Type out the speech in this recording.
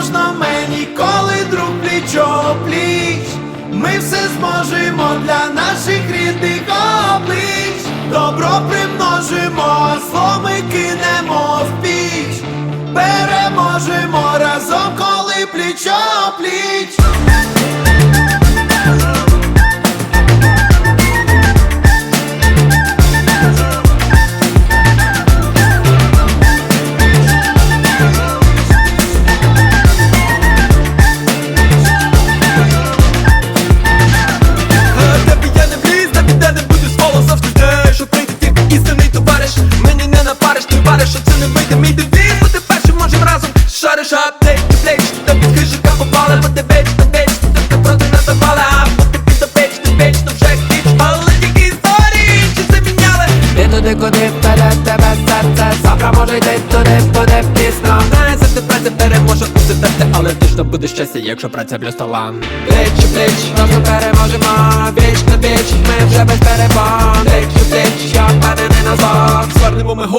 можна мені, коли друг пліч-о-пліч Ми все зможемо для наших рідних облич, добро примножимо, а зло ми кинемо в піч, переможемо разом, коли пліч-о-пліч знаю, що прийде тільки істинний товариш Мені не напариш, ти вариш, що це не вийде. Мій девіз Бути першим можем разом Шариш аптек, ти плеч, ти під хижика попали веч, ти веч, ти ти проти нас запали А бути під печ, ти веч, то вже хіч Але тільки історії, чи це міняли? Ти туди, куди вперед тебе серце? Завтра може йти туди, буде пізно. Знає, за те праця переможе усе терти Але точно буде щастя, якщо праця плюс талант Плеч у плеч, просто переможемо. Віч на віч, ми вже без перебон